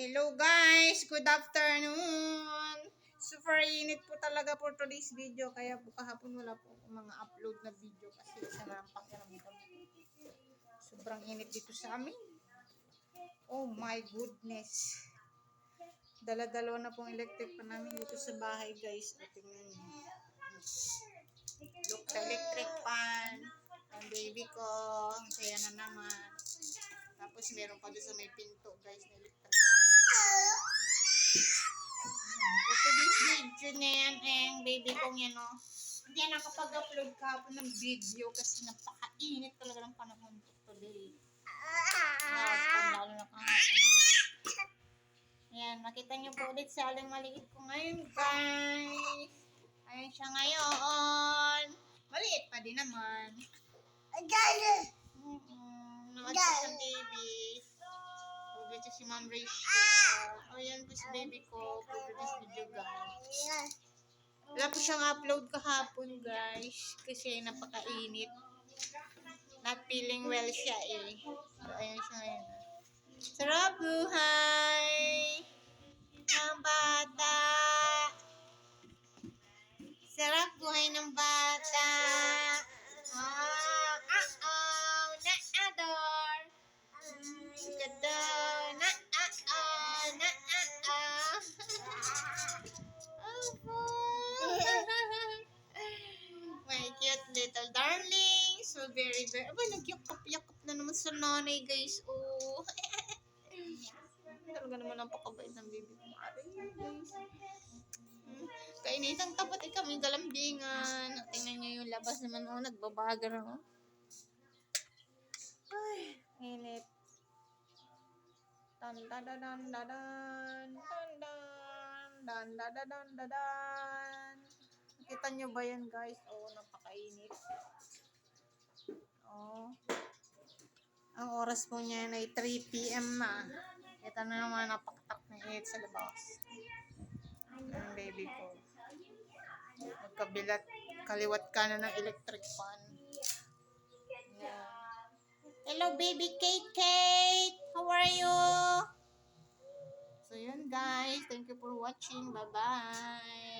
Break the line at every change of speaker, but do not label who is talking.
Hello guys! Good afternoon! Super init po talaga for today's video. Kaya po kahapon wala po mga upload na video kasi isa na ang. Sobrang init dito sa amin. Oh my goodness! Dala-dalawa na pong electric pa namin dito sa bahay guys. O, tingnan niyo. Look, the electric fan. Ang baby ko. Ang saya na naman. Tapos meron pa doon sa may pinto video na yan, eh, ang baby kong yan, no. Hindi yan nakapag-upload kahapon ng video kasi napakainit talaga ng panahon to today. Lalo na kahapon. Ayan, makita niyo po ulit sa aling maliit ko ngayon, guys. Ayan siya ngayon. Maliit pa din naman. Mm-mm. Naman po sa baby. Pagkita si Ma'am Rachel. O yan po si baby ko. Pagkita video guys. Wala po siyang upload kahapon guys. Kasi napakainit. Not feeling well siya eh. So ayan siya ngayon. Sarap buhay! Ng bata! Sarap buhay ng bata! Cute little darling! So very, very... Aba, nagyakap-yakap na naman sa nanay, guys. Oh! Talaga naman ang pakabait ng baby ko. Guys. Hmm. Kainitang tapat eh kami galambingan. Tingnan niyo yung labas naman. Oh, nagbabaga na. Oh. Ay, init. Dan dan dan dan dan dan dan dan dan dan dan dan Nakita niyo ba yan guys? Oh, napakainit. Oh. Ang oras po niya ay 3 p.m. na. Ito na naman napakatak na init sa labas. Ang baby ko. Magkabilat, kaliwat ka na ng electric fan. Yan. Hello, baby Kate Kate! How are you? So, yun guys. Thank you for watching. Bye-bye.